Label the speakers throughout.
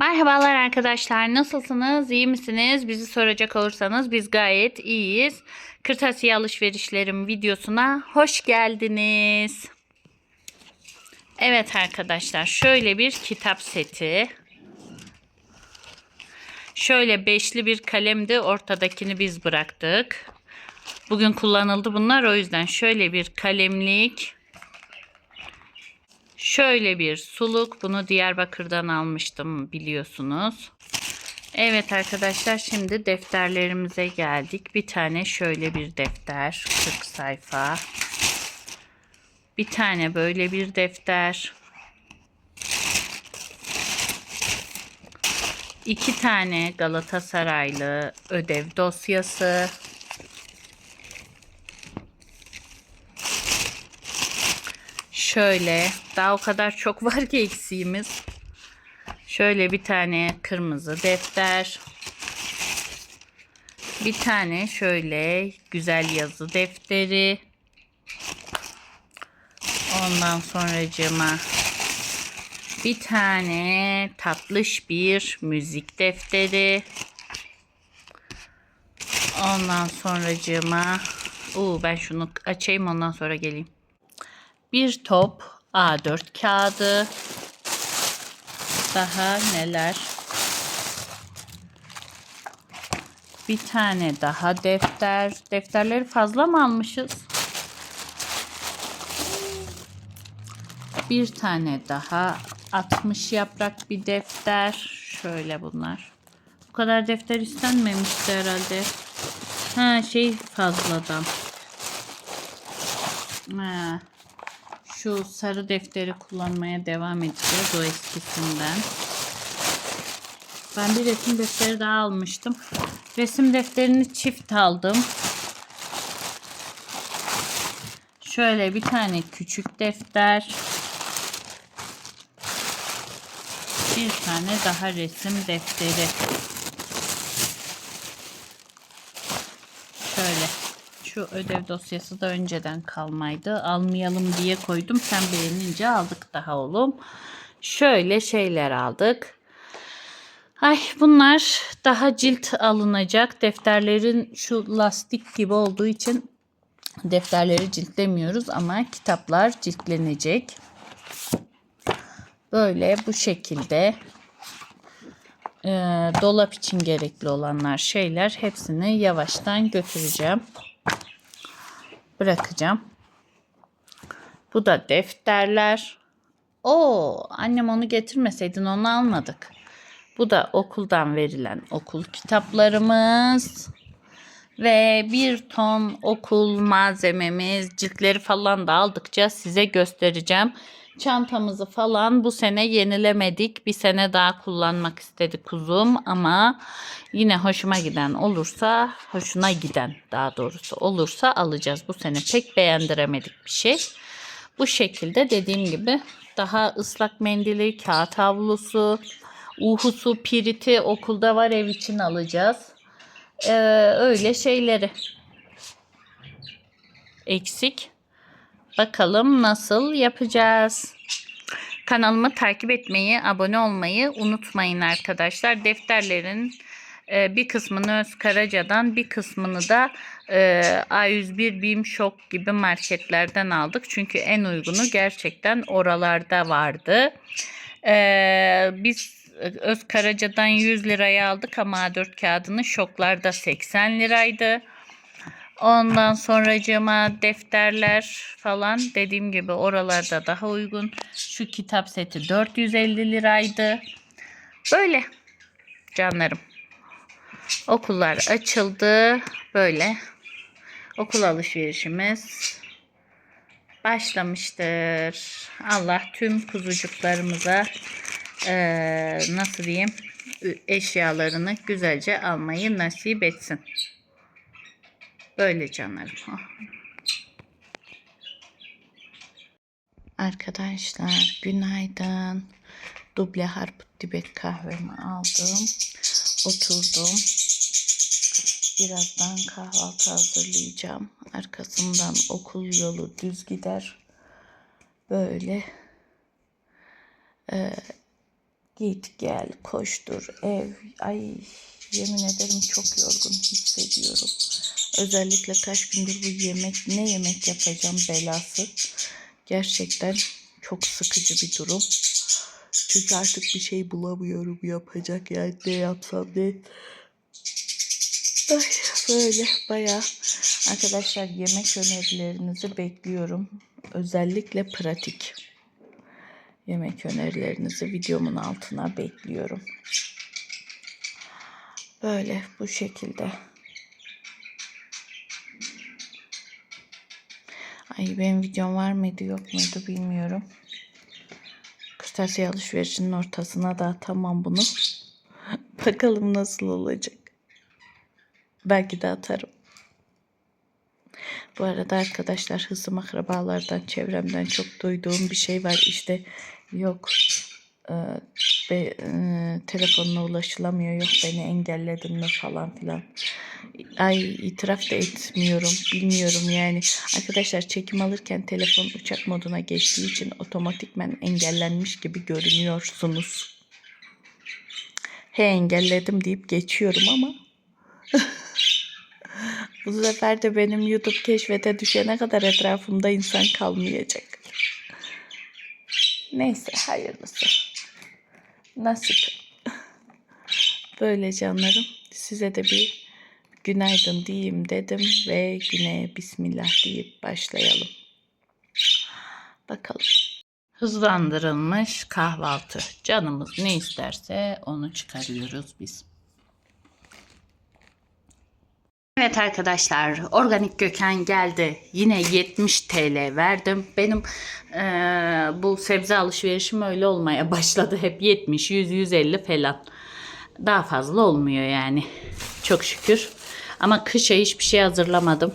Speaker 1: Merhabalar arkadaşlar. Nasılsınız? İyi misiniz? Bizi soracak olursanız biz gayet iyiyiz. Kırtasiye alışverişlerim videosuna hoş geldiniz. Evet arkadaşlar şöyle bir kitap seti. Şöyle beşli bir kalemdi. Ortadakini biz bıraktık. Bugün kullanıldı bunlar. O yüzden şöyle bir kalemlik. Şöyle bir suluk. Bunu Diyarbakır'dan almıştım biliyorsunuz. Evet arkadaşlar şimdi defterlerimize geldik. Bir tane şöyle bir defter. 40 sayfa. Bir tane böyle bir defter. İki tane Galatasaraylı ödev dosyası. Şöyle daha o kadar çok var ki eksiğimiz. Şöyle bir tane kırmızı defter. Bir tane şöyle güzel yazı defteri. Ondan sonracığıma bir tane tatlış bir müzik defteri. Ondan sonracığıma Uu, ben şunu açayım ondan sonra geleyim. Bir top A4 kağıdı. Daha neler? Bir tane daha defter. Defterleri fazla mı almışız? Bir tane daha 60 yaprak bir defter. Şöyle bunlar. Bu kadar defter istenmemişti herhalde. Ha şey fazladan. Ha, şu sarı defteri kullanmaya devam edeceğiz o eskisinden. Ben bir resim defteri daha almıştım. Resim defterini çift aldım. Şöyle bir tane küçük defter. Bir tane daha resim defteri. Şöyle. Şu ödev dosyası da önceden kalmaydı. Almayalım diye koydum. Sen beğenince aldık daha oğlum. Şöyle şeyler aldık. Ay bunlar daha cilt alınacak. Defterlerin şu lastik gibi olduğu için defterleri ciltlemiyoruz ama kitaplar ciltlenecek. Böyle bu şekilde e, dolap için gerekli olanlar şeyler hepsini yavaştan götüreceğim. Bırakacağım. Bu da defterler. Oo, annem onu getirmeseydin onu almadık. Bu da okuldan verilen okul kitaplarımız. Ve bir ton okul malzememiz, ciltleri falan da aldıkça size göstereceğim. Çantamızı falan bu sene yenilemedik. Bir sene daha kullanmak istedik kuzum ama yine hoşuma giden olursa, hoşuna giden daha doğrusu olursa alacağız. Bu sene pek beğendiremedik bir şey. Bu şekilde dediğim gibi daha ıslak mendili, kağıt havlusu, uhusu, piriti okulda var ev için alacağız. Ee, öyle şeyleri eksik. Bakalım nasıl yapacağız. Kanalımı takip etmeyi, abone olmayı unutmayın arkadaşlar. Defterlerin e, bir kısmını Öz Karaca'dan, bir kısmını da e, A101 BİM Şok gibi marketlerden aldık. Çünkü en uygunu gerçekten oralarda vardı. E, biz Öz Karaca'dan 100 liraya aldık ama A4 kağıdını şoklarda 80 liraydı. Ondan sonracığıma defterler falan dediğim gibi oralarda daha uygun. Şu kitap seti 450 liraydı. Böyle canlarım. Okullar açıldı. Böyle okul alışverişimiz başlamıştır. Allah tüm kuzucuklarımıza eee, nasıl diyeyim eşyalarını güzelce almayı nasip etsin. Böyle canlarım. Arkadaşlar günaydın. Duble harput dibek kahvemi aldım. Oturdum. Birazdan kahvaltı hazırlayacağım. Arkasından okul yolu düz gider. Böyle. Ee, Git gel koştur ev. Ay yemin ederim çok yorgun hissediyorum. Özellikle kaç gündür bu yemek ne yemek yapacağım belası. Gerçekten çok sıkıcı bir durum. Çünkü artık bir şey bulamıyorum yapacak yani ne yapsam ne. Ay, böyle bayağı. Arkadaşlar yemek önerilerinizi bekliyorum. Özellikle pratik yemek önerilerinizi videomun altına bekliyorum. Böyle bu şekilde. Ay benim videom var mıydı yok muydu bilmiyorum. Kırtasiye alışverişinin ortasına da atamam bunu. Bakalım nasıl olacak. Belki de atarım. Bu arada arkadaşlar hızım akrabalardan, çevremden çok duyduğum bir şey var. İşte yok e, e, telefonuna ulaşılamıyor, yok beni engelledin mi falan filan. Ay itiraf da etmiyorum, bilmiyorum yani. Arkadaşlar çekim alırken telefon uçak moduna geçtiği için otomatikmen engellenmiş gibi görünüyorsunuz. He engelledim deyip geçiyorum ama bu sefer de benim YouTube keşfete düşene kadar etrafımda insan kalmayacak. Neyse hayırlısı. Nasip. Böyle canlarım. Size de bir günaydın diyeyim dedim ve güne bismillah deyip başlayalım. Bakalım. Hızlandırılmış kahvaltı. Canımız ne isterse onu çıkarıyoruz biz. Evet arkadaşlar organik göken geldi. Yine 70 TL verdim. Benim eee, bu sebze alışverişim öyle olmaya başladı. Hep 70, 100, 150 falan. Daha fazla olmuyor yani. Çok şükür. Ama kışa hiçbir şey hazırlamadım.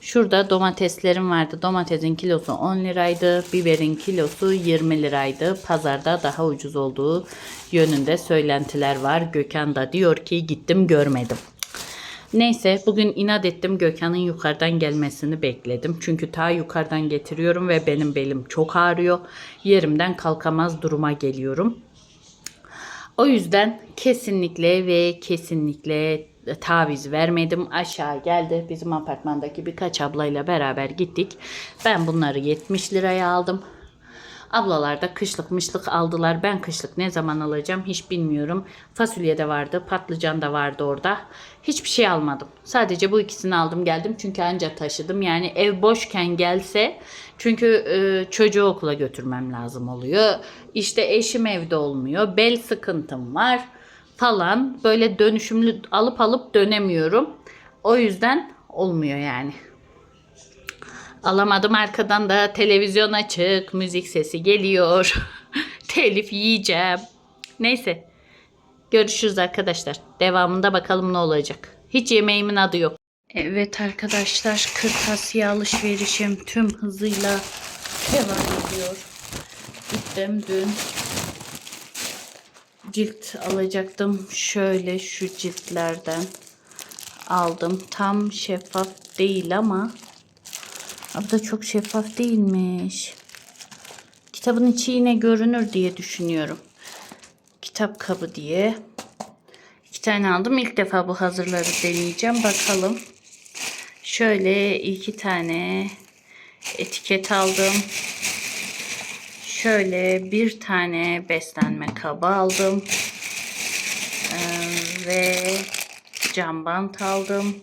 Speaker 1: Şurada domateslerim vardı. Domatesin kilosu 10 liraydı. Biberin kilosu 20 liraydı. Pazarda daha ucuz olduğu yönünde söylentiler var. Gökhan da diyor ki gittim görmedim. Neyse bugün inat ettim Gökhan'ın yukarıdan gelmesini bekledim. Çünkü ta yukarıdan getiriyorum ve benim belim çok ağrıyor. Yerimden kalkamaz duruma geliyorum. O yüzden kesinlikle ve kesinlikle taviz vermedim. Aşağı geldi. Bizim apartmandaki birkaç ablayla beraber gittik. Ben bunları 70 liraya aldım. Ablalar da kışlık mışlık aldılar. Ben kışlık ne zaman alacağım hiç bilmiyorum. Fasulye de vardı, patlıcan da vardı orada. Hiçbir şey almadım. Sadece bu ikisini aldım geldim çünkü ancak taşıdım. Yani ev boşken gelse çünkü e, çocuğu okula götürmem lazım oluyor. İşte eşim evde olmuyor. Bel sıkıntım var falan. Böyle dönüşümlü alıp alıp dönemiyorum. O yüzden olmuyor yani. Alamadım arkadan da televizyon açık, müzik sesi geliyor. Telif yiyeceğim. Neyse. Görüşürüz arkadaşlar. Devamında bakalım ne olacak. Hiç yemeğimin adı yok. Evet arkadaşlar kırtasiye alışverişim tüm hızıyla devam ediyor. Gittim dün cilt alacaktım. Şöyle şu ciltlerden aldım. Tam şeffaf değil ama Abi da çok şeffaf değilmiş. Kitabın içi yine görünür diye düşünüyorum. Kitap kabı diye. İki tane aldım. İlk defa bu hazırları deneyeceğim. Bakalım. Şöyle iki tane etiket aldım. Şöyle bir tane beslenme kabı aldım. Ee, ve cam bant aldım.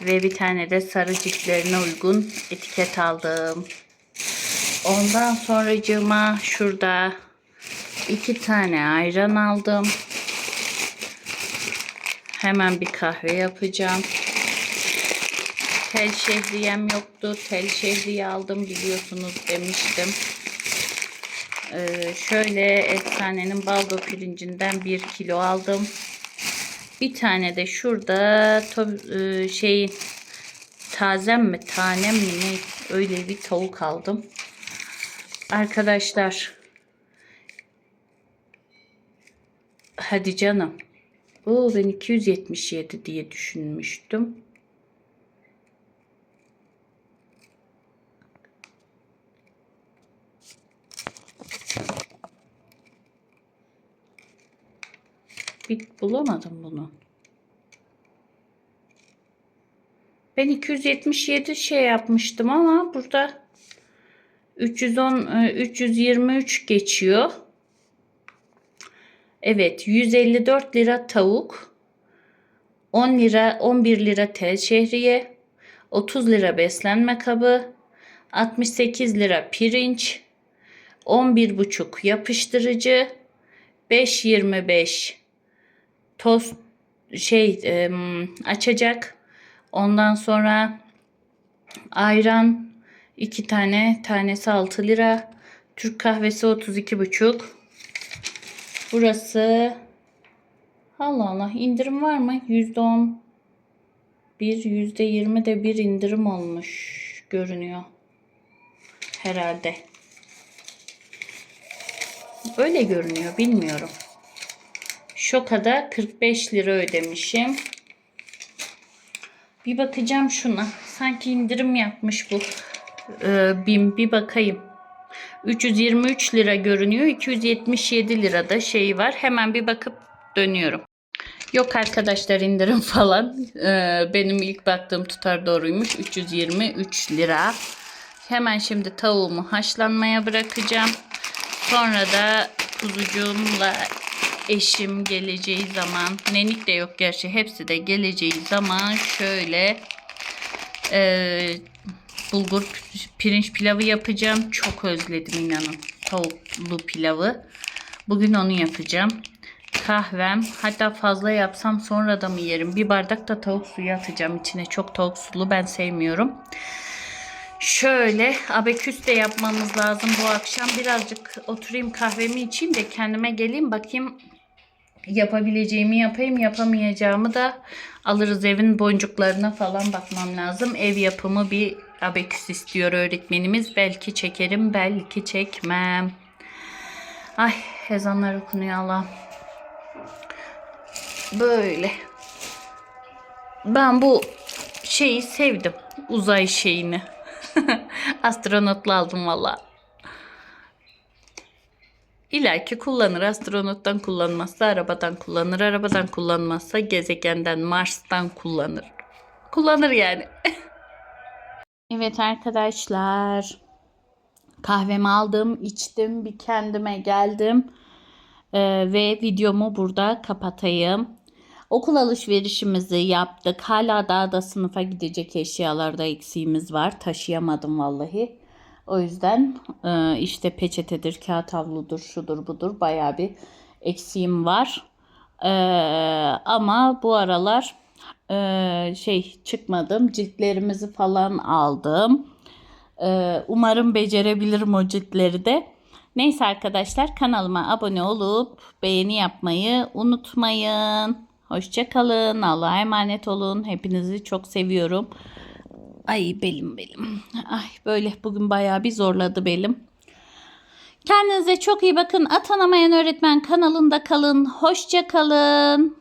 Speaker 1: Ve bir tane de sarı ciltlerine uygun etiket aldım. Ondan sonracığıma şurada iki tane ayran aldım. Hemen bir kahve yapacağım. Tel şehriyem yoktu. Tel şehriye aldım biliyorsunuz demiştim. Ee, şöyle efsanenin baldo pirincinden bir kilo aldım. Bir tane de şurada e, şey tazem mi tanem mi ne öyle bir tavuk aldım. Arkadaşlar hadi canım. Oo, ben 277 diye düşünmüştüm. Bir bulamadım bunu. Ben 277 şey yapmıştım ama burada 310 e, 323 geçiyor. Evet 154 lira tavuk. 10 lira 11 lira tel şehriye. 30 lira beslenme kabı. 68 lira pirinç. 11,5 yapıştırıcı. 5.25 tost şey em, açacak. Ondan sonra ayran iki tane tanesi 6 lira. Türk kahvesi 32,5. Burası Allah Allah indirim var mı? %10 bir %20 de bir indirim olmuş görünüyor. Herhalde. Öyle görünüyor bilmiyorum. Şoka'da 45 lira ödemişim. Bir bakacağım şuna. Sanki indirim yapmış bu. Ee, BİM bir bakayım. 323 lira görünüyor. 277 lirada şeyi var. Hemen bir bakıp dönüyorum. Yok arkadaşlar indirim falan. Ee, benim ilk baktığım tutar doğruymuş. 323 lira. Hemen şimdi tavuğumu haşlanmaya bırakacağım. Sonra da kuzucuğumla eşim geleceği zaman, nenik de yok gerçi hepsi de geleceği zaman şöyle e, bulgur pirinç pilavı yapacağım. Çok özledim inanın tavuklu pilavı. Bugün onu yapacağım. Kahvem hatta fazla yapsam sonra da mı yerim? Bir bardak da tavuk suyu atacağım içine. Çok tavuk sulu ben sevmiyorum. Şöyle abeküs de yapmamız lazım bu akşam. Birazcık oturayım kahvemi içeyim de kendime geleyim bakayım yapabileceğimi yapayım yapamayacağımı da alırız evin boncuklarına falan bakmam lazım. Ev yapımı bir abeküs istiyor öğretmenimiz. Belki çekerim belki çekmem. Ay ezanlar okunuyor Allah. Böyle. Ben bu şeyi sevdim. Uzay şeyini. Astronotlu aldım valla. İlla ki kullanır. Astronottan kullanmazsa arabadan kullanır. Arabadan kullanmazsa gezegenden Mars'tan kullanır. Kullanır yani. evet arkadaşlar. Kahvemi aldım, içtim, bir kendime geldim. Ee, ve videomu burada kapatayım. Okul alışverişimizi yaptık. Hala daha da sınıfa gidecek eşyalarda eksiğimiz var. Taşıyamadım vallahi. O yüzden e, işte peçetedir, kağıt havludur, şudur budur bayağı bir eksiğim var. E, ama bu aralar e, şey çıkmadım. Ciltlerimizi falan aldım. Umarım becerebilirim o ciltleri de. Neyse arkadaşlar kanalıma abone olup beğeni yapmayı unutmayın. Hoşçakalın. Allah'a emanet olun. Hepinizi çok seviyorum. Ay belim belim. Ay böyle bugün bayağı bir zorladı belim. Kendinize çok iyi bakın. Atanamayan öğretmen kanalında kalın. Hoşça kalın.